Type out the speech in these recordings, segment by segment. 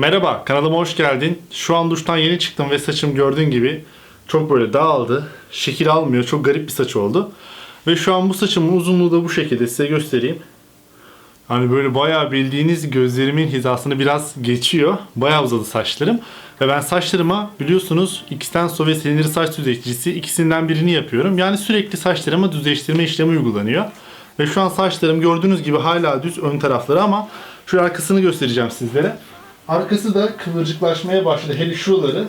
Merhaba, kanalıma hoş geldin. Şu an duştan yeni çıktım ve saçım gördüğün gibi çok böyle dağıldı. Şekil almıyor, çok garip bir saç oldu. Ve şu an bu saçımın uzunluğu da bu şekilde size göstereyim. Hani böyle bayağı bildiğiniz gözlerimin hizasını biraz geçiyor. Bayağı uzadı saçlarım. Ve ben saçlarıma biliyorsunuz Xtenso ve silindir saç düzleştiricisi ikisinden birini yapıyorum. Yani sürekli saçlarıma düzleştirme işlemi uygulanıyor. Ve şu an saçlarım gördüğünüz gibi hala düz ön tarafları ama şu arkasını göstereceğim sizlere. Arkası da kıvırcıklaşmaya başladı. Hele şuraları.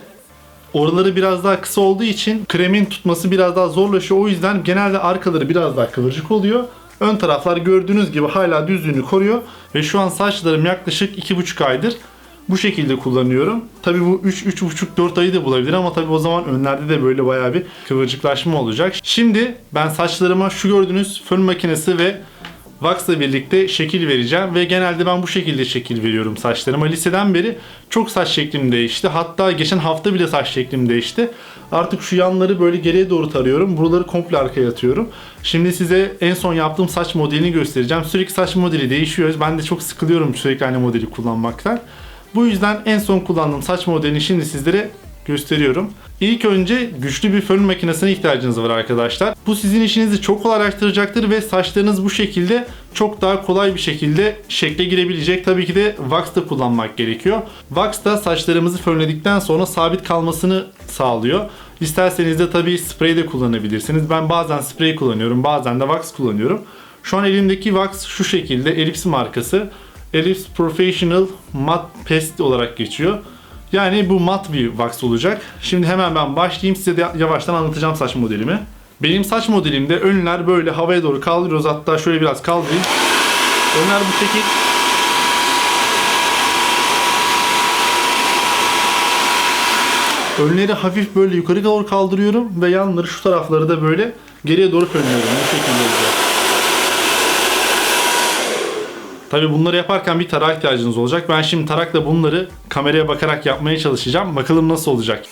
Oraları biraz daha kısa olduğu için kremin tutması biraz daha zorlaşıyor. O yüzden genelde arkaları biraz daha kıvırcık oluyor. Ön taraflar gördüğünüz gibi hala düzlüğünü koruyor. Ve şu an saçlarım yaklaşık 2,5 aydır bu şekilde kullanıyorum. Tabii bu 3 3,5-4 ayı da bulabilir ama tabii o zaman önlerde de böyle bayağı bir kıvırcıklaşma olacak. Şimdi ben saçlarıma şu gördüğünüz fön makinesi ve Wax'la birlikte şekil vereceğim ve genelde ben bu şekilde şekil veriyorum saçlarıma. Liseden beri çok saç şeklim değişti. Hatta geçen hafta bile saç şeklim değişti. Artık şu yanları böyle geriye doğru tarıyorum. Buraları komple arkaya atıyorum. Şimdi size en son yaptığım saç modelini göstereceğim. Sürekli saç modeli değişiyor. Ben de çok sıkılıyorum sürekli aynı modeli kullanmaktan. Bu yüzden en son kullandığım saç modelini şimdi sizlere gösteriyorum. İlk önce güçlü bir fön makinesine ihtiyacınız var arkadaşlar. Bu sizin işinizi çok kolaylaştıracaktır ve saçlarınız bu şekilde çok daha kolay bir şekilde şekle girebilecek. Tabii ki de wax da kullanmak gerekiyor. Wax da saçlarımızı fönledikten sonra sabit kalmasını sağlıyor. İsterseniz de tabii sprey de kullanabilirsiniz. Ben bazen sprey kullanıyorum, bazen de wax kullanıyorum. Şu an elimdeki wax şu şekilde Ellipse markası. Ellipse Professional Matte Paste olarak geçiyor. Yani bu mat bir wax olacak. Şimdi hemen ben başlayayım size de yavaştan anlatacağım saç modelimi. Benim saç modelimde önler böyle havaya doğru kaldırıyoruz. Hatta şöyle biraz kaldırayım. Önler bu şekil. Önleri hafif böyle yukarı doğru kaldırıyorum ve yanları şu tarafları da böyle geriye doğru fönlüyorum. Bu şekilde olacak. Tabi bunları yaparken bir tarağa ihtiyacınız olacak. Ben şimdi tarakla bunları kameraya bakarak yapmaya çalışacağım. Bakalım nasıl olacak.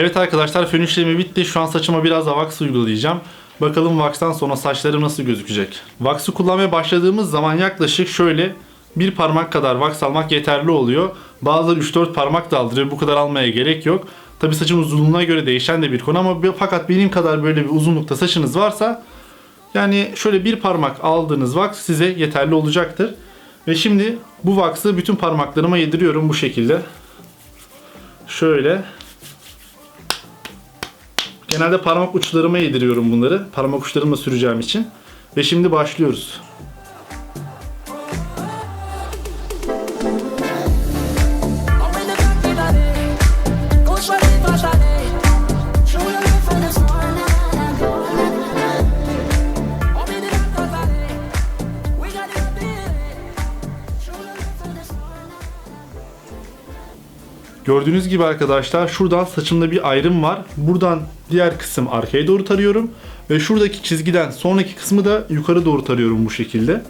Evet arkadaşlar fön işlemi bitti. Şu an saçıma biraz da wax uygulayacağım. Bakalım wax'tan sonra saçlarım nasıl gözükecek. Wax'ı kullanmaya başladığımız zaman yaklaşık şöyle bir parmak kadar wax almak yeterli oluyor. Bazıları 3-4 parmak da aldırıyor. Bu kadar almaya gerek yok. Tabi saçın uzunluğuna göre değişen de bir konu ama fakat benim kadar böyle bir uzunlukta saçınız varsa yani şöyle bir parmak aldığınız wax size yeterli olacaktır. Ve şimdi bu wax'ı bütün parmaklarıma yediriyorum bu şekilde. Şöyle Genelde parmak uçlarıma yediriyorum bunları. Parmak uçlarımla süreceğim için. Ve şimdi başlıyoruz. Gördüğünüz gibi arkadaşlar şuradan saçımda bir ayrım var. Buradan diğer kısım arkaya doğru tarıyorum. Ve şuradaki çizgiden sonraki kısmı da yukarı doğru tarıyorum bu şekilde.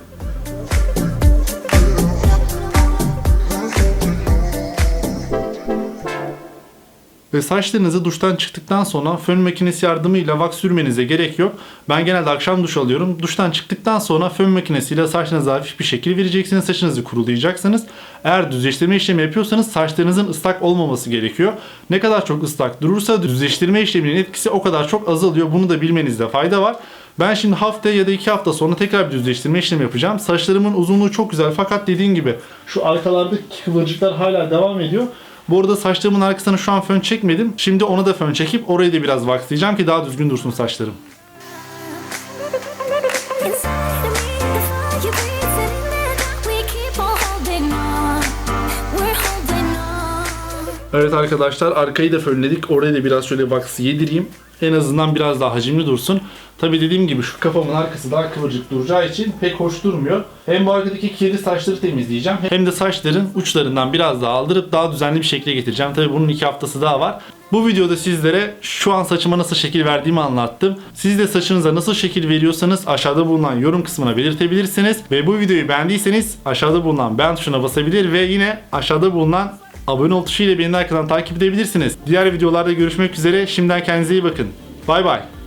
Ve saçlarınızı duştan çıktıktan sonra fön makinesi yardımıyla wax sürmenize gerek yok. Ben genelde akşam duş alıyorum. Duştan çıktıktan sonra fön makinesiyle saçlarınıza hafif bir şekil vereceksiniz. Saçınızı kurulayacaksınız. Eğer düzleştirme işlemi yapıyorsanız saçlarınızın ıslak olmaması gerekiyor. Ne kadar çok ıslak durursa düzleştirme işleminin etkisi o kadar çok azalıyor. Bunu da bilmenizde fayda var. Ben şimdi hafta ya da iki hafta sonra tekrar bir düzleştirme işlemi yapacağım. Saçlarımın uzunluğu çok güzel fakat dediğim gibi şu arkalardaki kıvırcıklar hala devam ediyor. Bu arada saçlarımın arkasına şu an fön çekmedim. Şimdi ona da fön çekip orayı da biraz waxlayacağım ki daha düzgün dursun saçlarım. Evet arkadaşlar arkayı da fönledik. Oraya da biraz şöyle wax yedireyim. En azından biraz daha hacimli dursun. Tabi dediğim gibi şu kafamın arkası daha kıvırcık duracağı için pek hoş durmuyor. Hem bu arkadaki kirli saçları temizleyeceğim hem de saçların uçlarından biraz daha aldırıp daha düzenli bir şekilde getireceğim. Tabi bunun iki haftası daha var. Bu videoda sizlere şu an saçıma nasıl şekil verdiğimi anlattım. Siz de saçınıza nasıl şekil veriyorsanız aşağıda bulunan yorum kısmına belirtebilirsiniz. Ve bu videoyu beğendiyseniz aşağıda bulunan beğen tuşuna basabilir ve yine aşağıda bulunan abone ol tuşu ile beni arkadan takip edebilirsiniz. Diğer videolarda görüşmek üzere. Şimdiden kendinize iyi bakın. Bay bay.